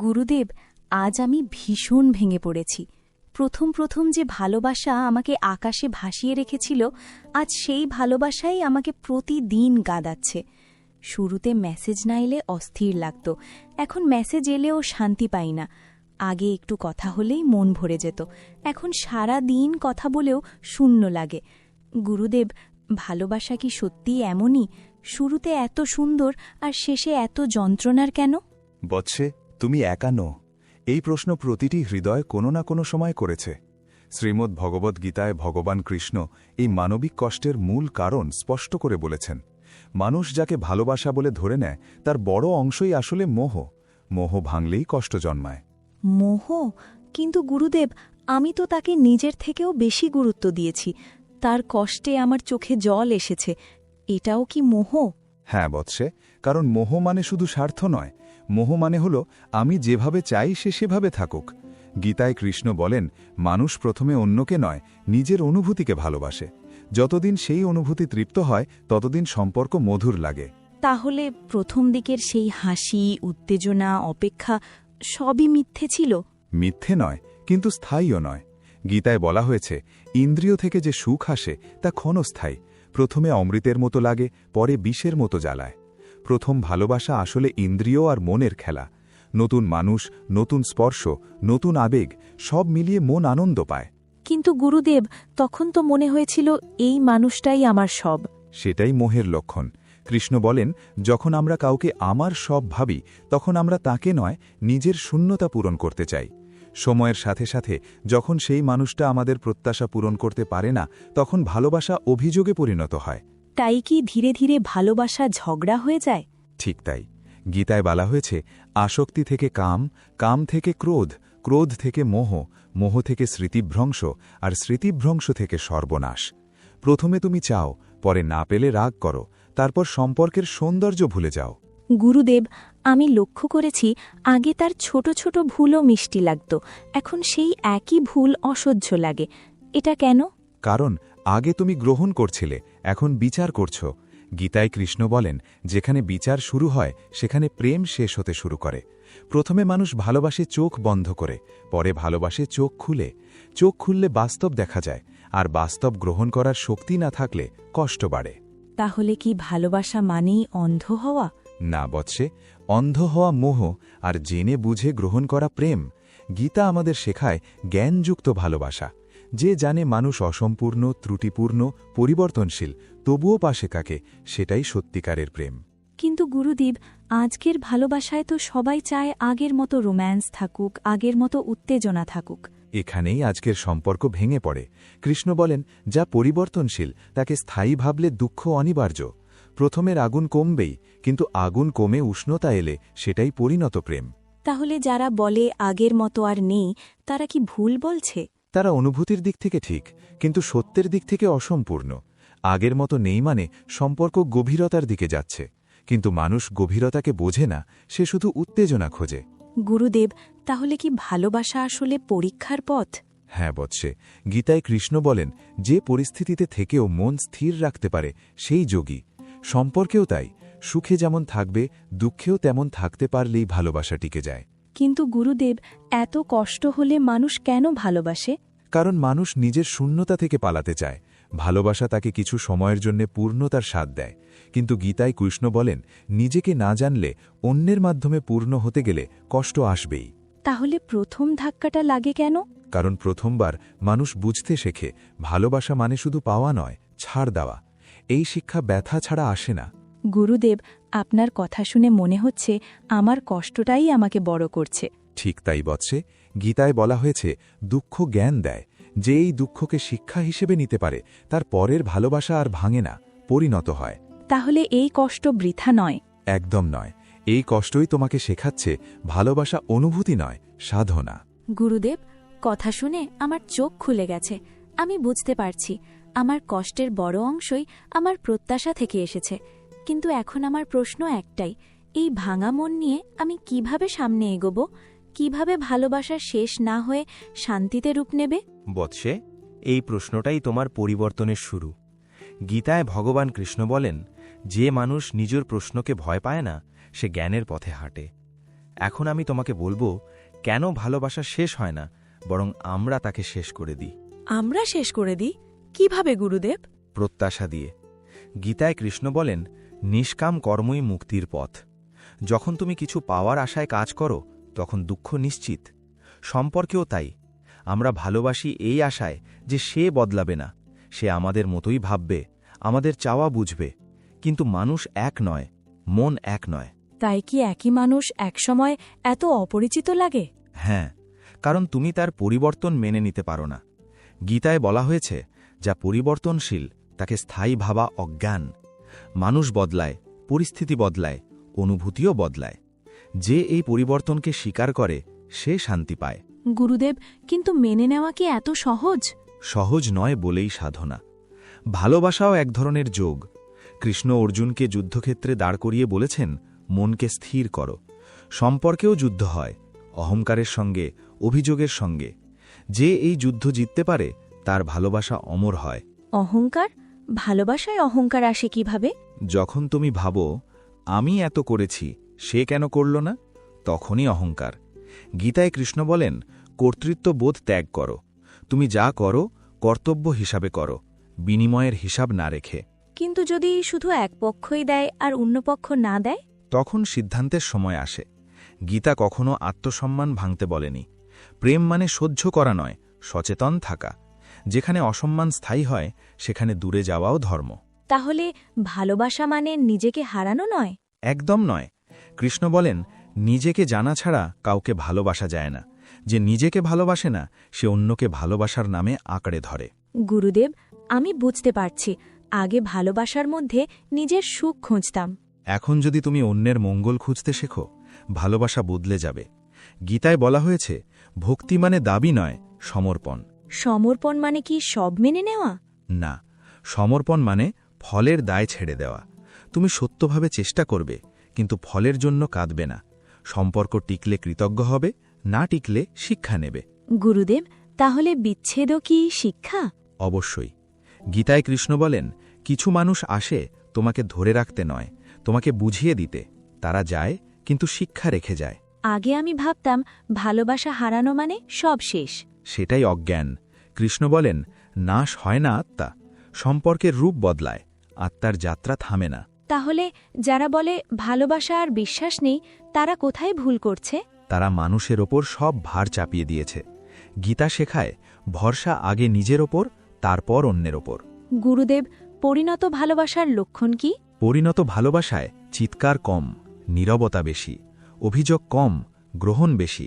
গুরুদেব, আজ আমি ভীষণ ভেঙে পড়েছি। প্রথম প্রথম যে ভালোবাসা আমাকে আকাশে ভাসিয়ে রেখেছিল, আজ সেই ভালোবাসাই আমাকে প্রতিদিন গাদাচ্ছে। শুরুতে মেসেজ না এলে অস্থির লাগত, এখন মেসেজ এলেও শান্তি পাই না। আগে একটু কথা হলেই মন ভরে যেত, এখন সারা দিন কথা বলেও শূন্য লাগে। গুরুদেব, ভালোবাসা কি সত্যিই এমনই? শুরুতে এত সুন্দর আর শেষে এত যন্ত্রণার কেন? বৎসে তুমি একা নো এই প্রশ্ন প্রতিটি হৃদয় কোনো না কোনো সময় করেছে। শ্রীমদ্ ভগবদ্ গীতায় ভগবান কৃষ্ণ এই মানবিক কষ্টের মূল কারণ স্পষ্ট করে বলেছেন। মানুষ যাকে ভালোবাসা বলে ধরে নেয় তার বড় অংশই আসলে মোহ। মোহ ভাঙলেই কষ্ট জন্মায়। মোহ? কিন্তু গুরুদেব আমি তো তাকে নিজের থেকেও বেশি গুরুত্ব দিয়েছি। তার কষ্টে আমার চোখে জল এসেছে। এটাও কি মোহ? হ্যাঁ বৎসে কারণ মোহ মানে শুধু স্বার্থ নয় মোহ মানে হল আমি যেভাবে চাই সে সেভাবে থাকুক। গীতায় কৃষ্ণ বলেন মানুষ প্রথমে অন্যকে নয় নিজের অনুভূতিকে ভালোবাসে। যতদিন সেই অনুভূতি তৃপ্ত হয় ততদিন সম্পর্ক মধুর লাগে। তাহলে প্রথম দিকের সেই হাসি উত্তেজনা অপেক্ষা সবই মিথ্যে ছিল? মিথ্যে নয় কিন্তু স্থায়ীও নয়। গীতায় বলা হয়েছে ইন্দ্রিয় থেকে যে সুখ আসে তা ক্ষণস্থায়ী। প্রথমে অমৃতের মতো লাগে পরে বিষের মতো জ্বালায়। প্রথম ভালোবাসা আসলে ইন্দ্রিয় আর মনের খেলা। নতুন মানুষ নতুন স্পর্শ নতুন আবেগ সব মিলিয়ে মন আনন্দ পায়। কিন্তু গুরুদেব তখন তো মনে হয়েছিল এই মানুষটাই আমার সব। সেটাই মোহের লক্ষণ। কৃষ্ণ বলেন যখন আমরা কাউকে আমার সব ভাবি তখন আমরা তাকে নয় নিজের শূন্যতা পূরণ করতে চাই। সময়ের সাথে সাথে যখন সেই মানুষটা আমাদের প্রত্যাশা পূরণ করতে পারে না তখন ভালোবাসা অভিযোগে পরিণত হয়। তাই কি ধীরে ধীরে ভালোবাসা ঝগড়া হয়ে যায়? ঠিক তাই। গীতায় বলা হয়েছে আসক্তি থেকে কাম কাম থেকে ক্রোধ ক্রোধ থেকে মোহ মোহ থেকে স্মৃতিভ্রংশ আর স্মৃতিভ্রংশ থেকে সর্বনাশ। প্রথমে তুমি চাও পরে না পেলে রাগ করো তারপর সম্পর্কের সৌন্দর্য ভুলে যাও। গুরুদেব আমি লক্ষ্য করেছি আগে তার ছোট ছোট ভুলও মিষ্টি লাগত এখন সেই একই ভুল অসহ্য লাগে। এটা কেন? কারণ আগে তুমি গ্রহণ করছিলে এখন বিচার করছ। গীতায় কৃষ্ণ বলেন যেখানে বিচার শুরু হয় সেখানে প্রেম শেষ হতে শুরু করে। প্রথমে মানুষ ভালোবাসে চোখ বন্ধ করে পরে ভালোবাসে চোখ খুলে। চোখ খুললে বাস্তব দেখা যায় আর বাস্তব গ্রহণ করার শক্তি না থাকলে কষ্ট বাড়ে। তাহলে কি ভালোবাসা মানেই অন্ধ হওয়া? না বৎসে অন্ধ হওয়া মোহ আর জেনে বুঝে গ্রহণ করা প্রেম। গীতা আমাদের শেখায় জ্ঞানযুক্ত ভালোবাসা। যে জানে মানুষ অসম্পূর্ণ ত্রুটিপূর্ণ পরিবর্তনশীল তবুও পাশে কাকে সেটাই সত্যিকারের প্রেম। কিন্তু গুরুদেব আজকের ভালোবাসায় তো সবাই চায় আগের মতো রোম্যান্স থাকুক আগের মতো উত্তেজনা থাকুক। এখানেই আজকের সম্পর্ক ভেঙে পড়ে। কৃষ্ণ বলেন যা পরিবর্তনশীল তাকে স্থায়ী ভাবলে দুঃখ অনিবার্য। প্রথমের আগুন কমবেই কিন্তু আগুন কমে উষ্ণতা এলে সেটাই পরিণত প্রেম। তাহলে যারা বলে আগের মতো আর নেই তারা কি ভুল বলছে? তারা অনুভূতির দিক থেকে ঠিক কিন্তু সত্যের দিক থেকে অসম্পূর্ণ। আগের মতো নেই মানে সম্পর্ক গভীরতার দিকে যাচ্ছে। কিন্তু মানুষ গভীরতাকে বোঝে না সে শুধু উত্তেজনা খোঁজে। গুরুদেব তাহলে কি ভালোবাসা আসলে পরীক্ষার পথ? হ্যাঁ বৎসে গীতায় কৃষ্ণ বলেন যে পরিস্থিতিতে থেকেও মন স্থির রাখতে পারে সেই যোগী। সম্পর্কেও তাই সুখে যেমন থাকবে দুঃখেও তেমন থাকতে পারলেই ভালোবাসা টিকে যায়। কিন্তু গুরুদেব এত কষ্ট হলে মানুষ কেন ভালোবাসে? কারণ মানুষ নিজের শূন্যতা থেকে পালাতে চায়। ভালোবাসা তাকে কিছু সময়ের জন্য পূর্ণতার স্বাদ দেয়। কিন্তু গীতায় কৃষ্ণ বলেন নিজেকে না জানলে অন্যের মাধ্যমে পূর্ণ হতে গেলে কষ্ট আসবেই। তাহলে প্রথম ধাক্কাটা লাগে কেন? কারণ প্রথমবার মানুষ বুঝতে শেখে ভালোবাসা মানে শুধু পাওয়া নয় ছাড় দেওয়া। এই শিক্ষা ব্যথা ছাড়া আসে না। গুরুদেব আপনার কথা শুনে মনে হচ্ছে আমার কষ্টটাই আমাকে বড় করছে। ঠিক তাই বৎসে গীতায় বলা হয়েছে দুঃখ জ্ঞান দেয়। যে এই দুঃখকে শিক্ষা হিসেবে নিতে পারে তার পরের ভালোবাসা আর ভাঙে না পরিণত হয়। তাহলে এই কষ্ট বৃথা নয়। একদম নয়। এই কষ্টই তোমাকে শেখাচ্ছে ভালোবাসা অনুভূতি নয় সাধনা। গুরুদেব কথা শুনে আমার চোখ খুলে গেছে। আমি বুঝতে পারছি আমার কষ্টের বড় অংশই আমার প্রত্যাশা থেকে এসেছে। কিন্তু এখন আমার প্রশ্ন একটাই এই ভাঙা মন নিয়ে আমি কীভাবে সামনে এগোব? কীভাবে ভালোবাসা শেষ না হয়ে শান্তিতে রূপ নেবে? বৎসে এই প্রশ্নটাই তোমার পরিবর্তনের শুরু। গীতায় ভগবান কৃষ্ণ বলেন যে মানুষ নিজের প্রশ্নকে ভয় পায় না সে জ্ঞানের পথে হাঁটে। এখন আমি তোমাকে বলব কেন ভালোবাসা শেষ হয় না বরং আমরা তাকে শেষ করে দিই। আমরা শেষ করে দিই? কীভাবে গুরুদেব? প্রত্যাশা দিয়ে। গীতায় কৃষ্ণ বলেন নিষ্কাম কর্মই মুক্তির পথ। যখন তুমি কিছু পাওয়ার আশায় কাজ করো তখন দুঃখ নিশ্চিত। সম্পর্কেও তাই। আমরা ভালোবাসি এই আশায় যে সে বদলাবে না। সে আমাদের মতোই ভাববে আমাদের চাওয়া বুঝবে। কিন্তু মানুষ এক নয় মন এক নয়। তাই কি একই মানুষ একসময় এত অপরিচিত লাগে? হ্যাঁ কারণ তুমি তার পরিবর্তন মেনে নিতে পারো না। গীতায় বলা হয়েছে যা পরিবর্তনশীল তাকে স্থায়ী ভাবা অজ্ঞান। মানুষ বদলায় পরিস্থিতি বদলায় অনুভূতিও বদলায়। যে এই পরিবর্তনকে স্বীকার করে সে শান্তি পায়। গুরুদেব কিন্তু মেনে নেওয়া কি এত সহজ? সহজ নয় বলেই সাধনা। ভালোবাসাও এক ধরনের যোগ। কৃষ্ণ অর্জুনকে যুদ্ধক্ষেত্রে দাঁড় করিয়ে বলেছেন মনকে স্থির করো। সম্পর্কেও যুদ্ধ হয় অহংকারের সঙ্গে অভিযোগের সঙ্গে। যে এই যুদ্ধ জিততে পারে তার ভালোবাসা অমর হয়। অহংকার? ভালোবাসায় অহংকার আসে কীভাবে? যখন তুমি ভাবো আমি এত করেছি সে কেন করল না? তখনই অহংকার। গীতায় কৃষ্ণ বলেন কর্তৃত্ববোধ ত্যাগ করো। তুমি যা করো কর্তব্য হিসাবে করো। বিনিময়ের হিসাব না রেখে। কিন্তু যদি শুধু এক পক্ষই দেয় আর অন্য পক্ষ না দেয়? তখন সিদ্ধান্তের সময় আসে। গীতা কখনো আত্মসম্মান ভাঙতে বলেনি। প্রেম মানে সহ্য করা নয় সচেতন থাকা। যেখানে অসম্মান স্থায়ী হয় সেখানে দূরে যাওয়াও ধর্ম। তাহলে ভালোবাসা মানে নিজেকে হারানো নয়? একদম নয়। কৃষ্ণ বলেন নিজেকে জানা ছাড়া কাউকে ভালোবাসা যায় না। যে নিজেকে ভালোবাসে না সে অন্যকে ভালোবাসার নামে আঁকড়ে ধরে। গুরুদেব আমি বুঝতে পারছি। আগে ভালোবাসার মধ্যে নিজের সুখ খুঁজতাম। এখন যদি তুমি অন্যের মঙ্গল খুঁজতে শেখো ভালোবাসা বদলে যাবে। গীতায় বলা হয়েছে ভক্তি মানে দাবি নয় সমর্পণ। সমর্পণ মানে কি সব মেনে নেওয়া? না সমর্পণ মানে ফলের দায় ছেড়ে দেওয়া। তুমি সত্যভাবে চেষ্টা করবে কিন্তু ফলের জন্য কাঁদবে না। সম্পর্ক টিকলে কৃতজ্ঞ হবে না টিকলে শিক্ষা নেবে। গুরুদেব তাহলে বিচ্ছেদও কি শিক্ষা? অবশ্যই। গীতায় কৃষ্ণ বলেন কিছু মানুষ আসে তোমাকে ধরে রাখতে নয় তোমাকে বুঝিয়ে দিতে। তারা যায় কিন্তু শিক্ষা রেখে যায়। আগে আমি ভাবতাম ভালোবাসা হারানো মানে সব শেষ। সেটাই অজ্ঞান। কৃষ্ণ বলেন নাশ হয় না আত্মা। সম্পর্কের রূপ বদলায়। আত্মার যাত্রা থামে না। তাহলে যারা বলে ভালোবাসা আর বিশ্বাস নেই তারা কোথায় ভুল করছে? তারা মানুষের ওপর সব ভার চাপিয়ে দিয়েছে। গীতা শেখায় ভরসা আগে নিজের ওপর তারপর অন্যের ওপর। গুরুদেব পরিণত ভালোবাসার লক্ষণ কি? পরিণত ভালোবাসায় চিৎকার কম নীরবতা বেশি অভিযোগ কম গ্রহণ বেশি।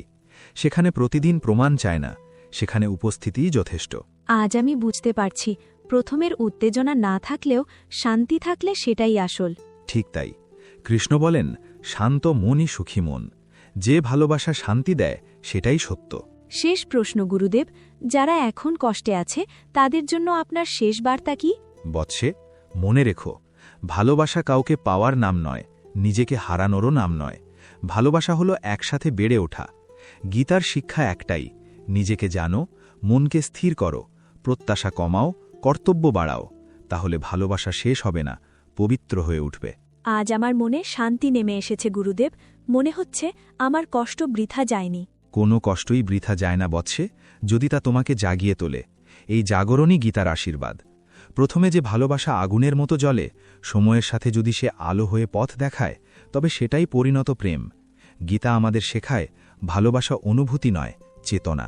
সেখানে প্রতিদিন প্রমাণ চায় না সেখানে উপস্থিতিই যথেষ্ট। আজ আমি বুঝতে পারছি প্রথমের উত্তেজনা না থাকলেও শান্তি থাকলে সেটাই আসল। ঠিক তাই। কৃষ্ণ বলেন শান্ত মনই সুখী মন। যে ভালোবাসা শান্তি দেয় সেটাই সত্য। শেষ প্রশ্ন গুরুদেব। যারা এখন কষ্টে আছে তাদের জন্য আপনার শেষ বার্তা কি? বৎসে মনে রেখো ভালোবাসা কাউকে পাওয়ার নাম নয় নিজেকে হারানোরও নাম নয়। ভালোবাসা হলো একসাথে বেড়ে ওঠা। গীতার শিক্ষা একটাই নিজেকে জানো মনকে স্থির করো প্রত্যাশা কমাও কর্তব্য বাড়াও তাহলে ভালোবাসা শেষ হবে না পবিত্র হয়ে উঠবে। আজ আমার মনে শান্তি নেমে এসেছে গুরুদেব। মনে হচ্ছে আমার কষ্ট বৃথা যায়নি। কোনো কষ্টই বৃথা যায় না বৎসে। যদি তা তোমাকে জাগিয়ে তোলে এই জাগরণই গীতার আশীর্বাদ। প্রথমে যে ভালোবাসা আগুনের মতো জ্বলে সময়ের সাথে যদি সে আলো হয়ে পথ দেখায় তবে সেটাই পরিণত প্রেম। গীতা আমাদের শেখায় ভালোবাসা অনুভূতি নয় চেতনা।